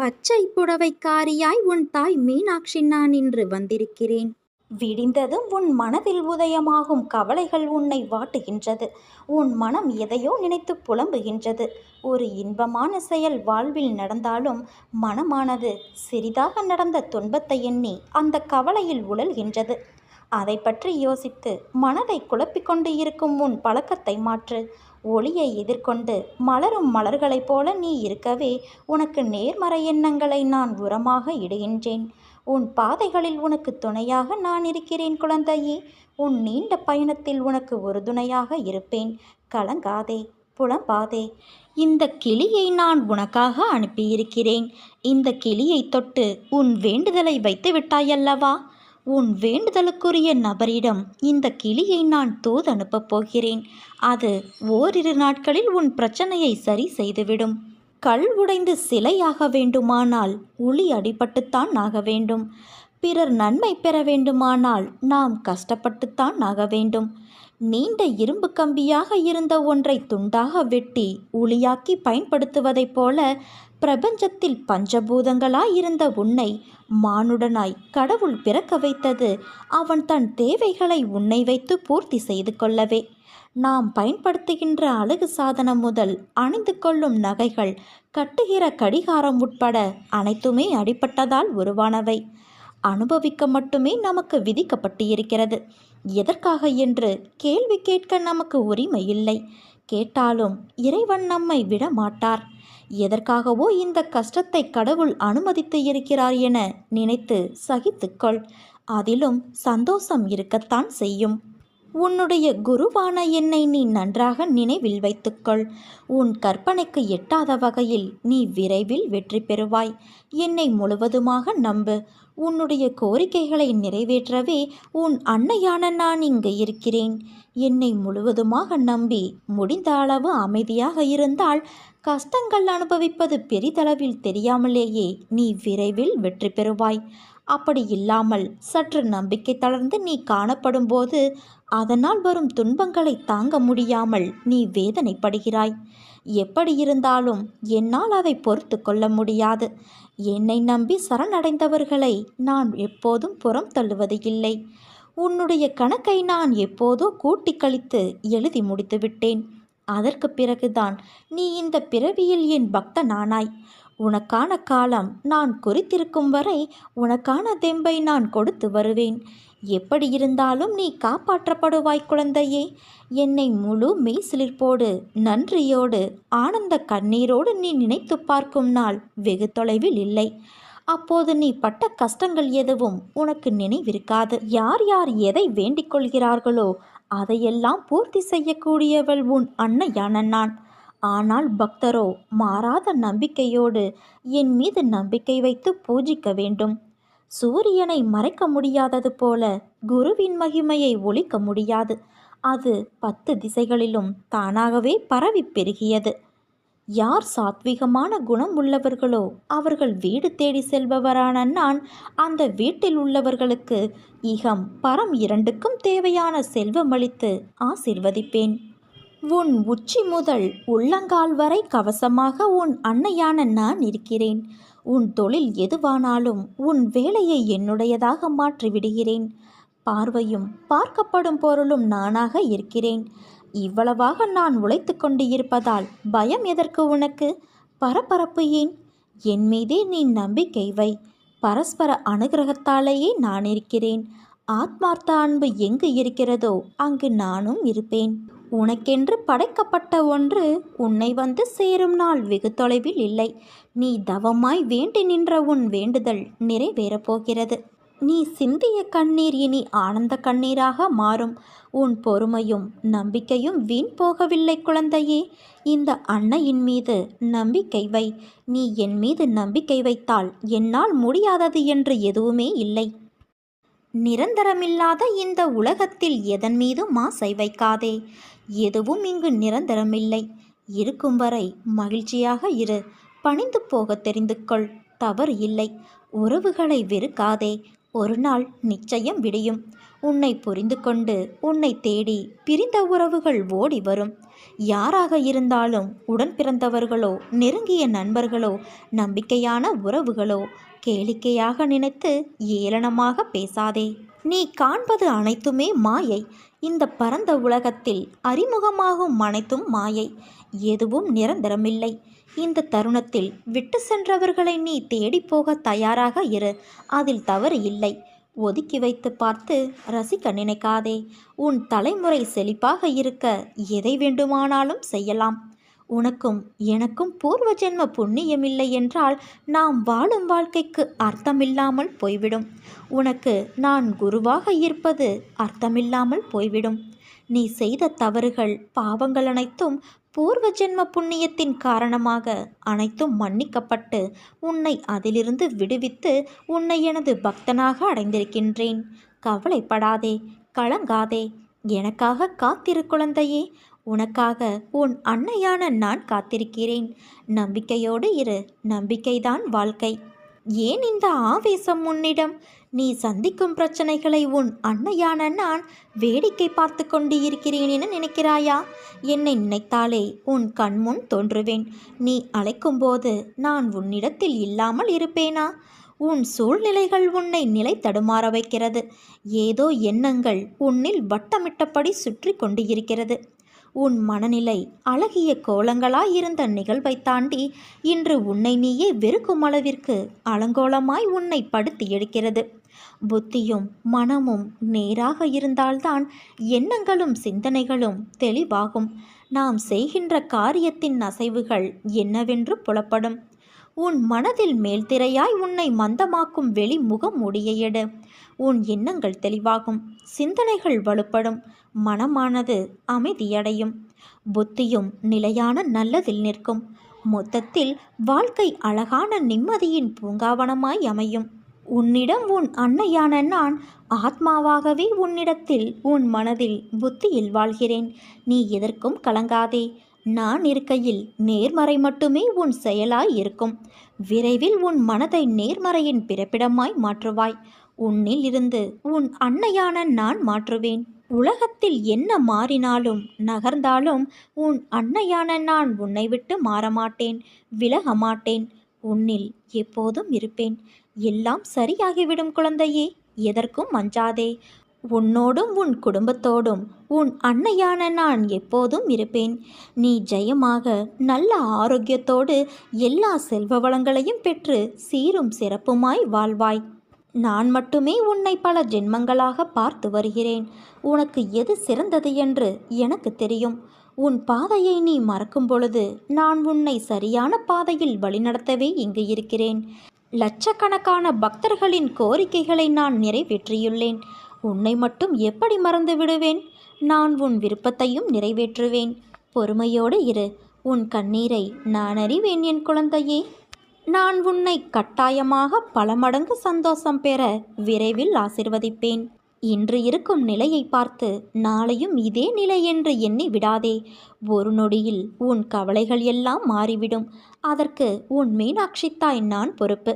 பச்சை புடவைக்காரியாய் உன் தாய் மீனாட்சி நான் இன்று வந்திருக்கிறேன். விடிந்ததும் உன் மனதில் உதயமாகும் கவலைகள் உன்னை வாட்டுகின்றது. உன் மனம் எதையோ நினைத்து புலம்புகின்றது. ஒரு இன்பமான செயல் வாழ்வில் நடந்தாலும் மனமானது சிறிதாக நடந்த துன்பத்தை எண்ணி அந்த கவலையில் உழல்கின்றது. அதை பற்றி யோசித்து மனதை குழப்பிக்கொண்டு இருக்கும் உன் பழக்கத்தை மாற்று. ஒளியை எதிர்கொண்டு மலரும் மலர்களைப் போல நீ இருக்கவே உனக்கு நேர்மறை எண்ணங்களை நான் உரமாக இடுகின்றேன். உன் பாதைகளில் உனக்கு துணையாக நான் இருக்கிறேன் குழந்தையே. உன் நீண்ட பயணத்தில் உனக்கு ஒரு துணையாக இருப்பேன். கலங்காதே புலம்பாதே. இந்த கிளியை நான் உனக்காக அனுப்பியிருக்கிறேன். இந்த கிளியை தொட்டு உன் வேண்டுதலை வைத்து விட்டாயல்லவா உன் வேண்டுதலுக்குரிய நபரிடம் இந்த கிளியை நான் தூது அனுப்பப் போகிறேன். அது ஓரிரு நாட்களில் உன் பிரச்சனையை சரி செய்துவிடும். கல் உடைந்து சிலையாக வேண்டுமானால் உளி அடிபட்டுத்தான் ஆக வேண்டும். பிறர் நன்மை பெற வேண்டுமானால் நாம் கஷ்டப்பட்டுத்தான் ஆக வேண்டும். நீண்ட இரும்பு கம்பியாக இருந்த ஒன்றை துண்டாக வெட்டி உளியாக்கி பயன்படுத்துவதைப் போல பிரபஞ்சத்தில் பஞ்சபூதங்களாய் இருந்த உன்னை மானுடனாய் கடவுள் பிறக்க வைத்தது அவன் தன் தேவைகளை உன்னை வைத்து பூர்த்தி செய்து கொள்ளவே. நாம் பயன்படுத்துகின்ற அழகு சாதனம் முதல் அணிந்து கொள்ளும் நகைகள் கட்டுகிற கடிகாரம் உட்பட அனைத்துமே அடிப்பட்டதால் உருவானவை. அனுபவிக்க மட்டுமே நமக்கு விதிக்கப்பட்டு இருக்கிறது எதற்காக என்று கேள்வி கேட்க நமக்கு உரிமை இல்லை கேட்டாலும் இறைவன் நம்மை விட மாட்டார் எதற்காகவோ இந்த கஷ்டத்தை கடவுள் அனுமதித்து இருக்கிறார் என நினைத்து சகித்துக்கொள். அதிலும் சந்தோஷம் இருக்கத்தான் செய்யும். உன்னுடைய குருவான என்னை நீ நன்றாக நினைவில் வைத்துக்கொள். உன் கற்பனைக்கு எட்டாத வகையில் நீ விரைவில் வெற்றி பெறுவாய். என்னை முழுவதுமாக நம்பு. உன்னுடைய கோரிக்கைகளை நிறைவேற்றவே உன் அன்னையான நான் இங்கு இருக்கிறேன். என்னை முழுவதுமாக நம்பி முடிந்த அளவு அமைதியாக இருந்தால் கஷ்டங்கள் அனுபவிப்பது பெரிதளவில் தெரியாமலேயே நீ விரைவில் வெற்றி பெறுவாய். அப்படி இல்லாமல் சற்று நம்பிக்கை தளர்ந்து நீ காணப்படும் போது அதனால் வரும் துன்பங்களை தாங்க முடியாமல் நீ வேதனைப்படுகிறாய். எப்படி இருந்தாலும் என்னால் அதை பொறுத்து கொள்ள முடியாது. என்னை நம்பி சரணடைந்தவர்களை நான் எப்போதும் புறம் தள்ளுவது இல்லை. உன்னுடைய கணக்கை நான் எப்போதோ கூட்டி கழித்து எழுதி முடித்து விட்டேன். அதற்கு பிறகுதான் நீ இந்த பிறவியில் என் பக்தனானாய். உனக்கான காலம் நான் குறித்திருக்கும் வரை உனக்கான தெம்பை நான் கொடுத்து வருவேன். எப்படி இருந்தாலும் நீ காப்பாற்றப்படுவாய் குழந்தையே. என்னை முழு மெய்சிலிர்ப்போடு நன்றியோடு ஆனந்த கண்ணீரோடு நீ நினைத்து பார்க்கும் நாள் வெகு தொலைவில் இல்லை. அப்போது நீ பட்ட கஷ்டங்கள் எதுவும் உனக்கு நினைவிருக்காது. யார் யார் எதை வேண்டிக் கொள்கிறார்களோ அதையெல்லாம் பூர்த்தி செய்யக்கூடியவள் உன் அன்னையான நான். ஆனால் பக்தரோ மாறாத நம்பிக்கையோடு என் மீது நம்பிக்கை வைத்து பூஜிக்க வேண்டும். சூரியனை மறைக்க முடியாதது போல குருவின் மகிமையை ஒழிக்க முடியாது. அது பத்து திசைகளிலும் தானாகவே பரவி பெருகியது. யார் சாத்விகமான குணம் உள்ளவர்களோ அவர்கள் வீடு தேடி செல்பவரான நான் அந்த வீட்டில் உள்ளவர்களுக்கு இகம் பரம் இரண்டுக்கும் தேவையான செல்வமளித்து ஆசிர்வதிப்பேன். உன் உச்சி முதல் உள்ளங்கால் வரை கவசமாக உன் அன்னையான நான் இருக்கிறேன். உன் தொழில் எதுவானாலும் உன் வேலையை என்னுடையதாக மாற்றி விடுகிறேன் பார்வையும் பார்க்கப்படும் பொருளும் நானாக இருக்கிறேன். இவ்வளவாக நான் உழைத்து கொண்டு இருப்பதால் பயம் எதற்கு உனக்கு? பரபரப்பு ஏன்? என் மீதே நீ நம்பிக்கை வை. பரஸ்பர அனுகிரகத்தாலேயே நான் இருக்கிறேன். ஆத்மார்த்த அன்பு எங்கு இருக்கிறதோ அங்கு நானும் இருப்பேன். உனக்கென்று படைக்கப்பட்ட ஒன்று உன்னை வந்து சேரும் நாள் வெகு தொலைவில் இல்லை. நீ தவமாய் வேண்டி நின்ற உன் வேண்டுதல் நிறைவேறப் போகிறது. நீ சிந்திய கண்ணீர் இனி ஆனந்த கண்ணீராக மாறும். உன் பொறுமையும் நம்பிக்கையும் வீண் போகவில்லை குழந்தையே. இந்த அன்னையின் மீது நம்பிக்கை வை. நீ என் மீது நம்பிக்கை வைத்தால் என்னால் முடியாதது என்று எதுவுமே இல்லை. நிரந்தரமில்லாத இந்த உலகத்தில் எதன் மீதும் ஆசை வைக்காதே. எதுவும் இங்கு நிரந்தரமில்லை. இருக்கும் வரை மகிழ்ச்சியாக இரு. பணிந்து போக தெரிந்து கொள். தவறு இல்லை. உறவுகளை வெறுக்காதே. ஒரு நாள் நிச்சயம் விடியும். உன்னை புரிந்து கொண்டு உன்னை தேடி பிரிந்த உறவுகள் ஓடி வரும். யாராக இருந்தாலும் உடன் பிறந்தவர்களோ நெருங்கிய நண்பர்களோ நம்பிக்கையான உறவுகளோ கேளிக்கையாக நினைத்து ஏளனமாக பேசாதே. நீ காண்பது அனைத்துமே மாயை. இந்த பரந்த உலகத்தில் அறிமுகமாகும் அனைத்தும் மாயை. எதுவும் நிரந்தரமில்லை. இந்த தருணத்தில் விட்டு சென்றவர்களை நீ தேடிப் போக தயாராக இரு. அதில் தவறு இல்லை. ஒதுக்கி வைத்து பார்த்து ரசிக்க நினைக்காதே. உன் தலைமுறை செழிப்பாக இருக்க எதை வேண்டுமானாலும் செய்யலாம். உனக்கும் எனக்கும் பூர்வ ஜென்ம புண்ணியமில்லை என்றால் நாம் வாழும் வாழ்க்கைக்கு அர்த்தமில்லாமல் போய்விடும். உனக்கு நான் குருவாக இருப்பது அர்த்தமில்லாமல் போய்விடும். நீ செய்த தவறுகள் பாவங்கள் அனைத்தும் பூர்வ ஜென்ம புண்ணியத்தின் காரணமாக அனைத்தும் மன்னிக்கப்பட்டு உன்னை அதிலிருந்து விடுவித்து உன்னை எனது பக்தனாக அடைந்திருக்கின்றேன். கவலைப்படாதே கலங்காதே. எனக்காக காத்திரு குழந்தையே உனக்காக உன் அன்னையான நான் காத்திருக்கிறேன். நம்பிக்கையோடு இரு நம்பிக்கைதான் வாழ்க்கை. ஏன் இந்த ஆவேசம் உன்னிடம்? நீ சந்திக்கும் பிரச்சனைகளை உன் அன்னையான நான் வேடிக்கை பார்த்து கொண்டு இருக்கிறேன் என நினைக்கிறாயா? என்னை நினைத்தாலே உன் கண்முன் தோன்றுவேன். நீ அழைக்கும்போது நான் உன்னிடத்தில் இல்லாமல் இருப்பேனா? உன் சூழ்நிலைகள் உன்னை நிலை தடுமாற வைக்கிறது. ஏதோ எண்ணங்கள் உன்னில் வட்டமிட்டபடி சுற்றி கொண்டு இருக்கிறது உன் மனநிலை அழகிய கோலங்களாயிருந்த நிகழ்வை தாண்டி இன்று உன்னை நீயே வெறுக்கும் அளவிற்கு அலங்கோலமாய் உன்னை படுத்தி எடுக்கிறது புத்தியும் மனமும் நேராக இருந்தால்தான் எண்ணங்களும் சிந்தனைகளும் தெளிவாகும். நாம் செய்கின்ற காரியத்தின் அசைவுகள் என்னவென்று புலப்படும். உன் மனதில் மேல்திரையாய் உன்னை மந்தமாக்கும் வெளி முகம் எடு உன் எண்ணங்கள் தெளிவாகும். சிந்தனைகள் வலுப்படும். மனமானது அமைதியடையும். புத்தியும் நிலையான நல்லதில் நிற்கும். மொத்தத்தில் வாழ்க்கை அழகான நிம்மதியின் பூங்காவனமாய் அமையும். உன்னிடம் உன் அன்னையான நான் ஆத்மாவாகவே உன்னிடத்தில் உன் மனதில் புத்தியில் வாழ்கிறேன். நீ எதற்கும் கலங்காதே. நான் இருக்கையில் நேர்மறை மட்டுமே உன் செயலாய் இருக்கும். விரைவில் உன் மனதை நேர்மறையின் பிறப்பிடமாய் மாற்றுவாய். உன்னில் இருந்து உன் அன்னையான நான் மாற்றுவேன். உலகத்தில் என்ன மாறினாலும் நகர்ந்தாலும் உன் அன்னையான நான் உன்னை விட்டு மாறமாட்டேன் விலக மாட்டேன் உன்னில் எப்போதும் இருப்பேன். எல்லாம் சரியாகிவிடும் குழந்தையே எதற்கும் அஞ்சாதே உன்னோடும் உன் குடும்பத்தோடும் உன் அன்னையான நான் எப்போதும் இருப்பேன். நீ ஜெயமாக நல்ல ஆரோக்கியத்தோடு எல்லா செல்வ வளங்களையும் பெற்று சீரும் சிறப்புமாய் வாழ்வாய். நான் மட்டுமே உன்னை பல ஜென்மங்களாக பார்த்து வருகிறேன். உனக்கு எது சிறந்தது என்று எனக்கு தெரியும். உன் பாதையை நீ மறக்கும் பொழுது நான் உன்னை சரியான பாதையில் வழிநடத்தவே இங்கு இருக்கிறேன். லட்சக்கணக்கான பக்தர்களின் கோரிக்கைகளை நான் நிறைவேற்றியுள்ளேன். உன்னை மட்டும் எப்படி மறந்து விடுவேன்? நான் உன் விருப்பத்தையும் நிறைவேற்றுவேன். பொறுமையோடு இரு. உன் கண்ணீரை நான் அறிவேன் என் குழந்தையே. நான் உன்னை கட்டாயமாக பல மடங்கு சந்தோஷம் பெற விரைவில் ஆசிர்வதிப்பேன். இன்று இருக்கும் நிலையை பார்த்து நாளையும் இதே நிலை என்று எண்ணி விடாதே. ஒரு நொடியில் உன் கவலைகள் எல்லாம் மாறிவிடும். அதற்கு உன் மீனாட்சி தாய் நான் பொறுப்பு.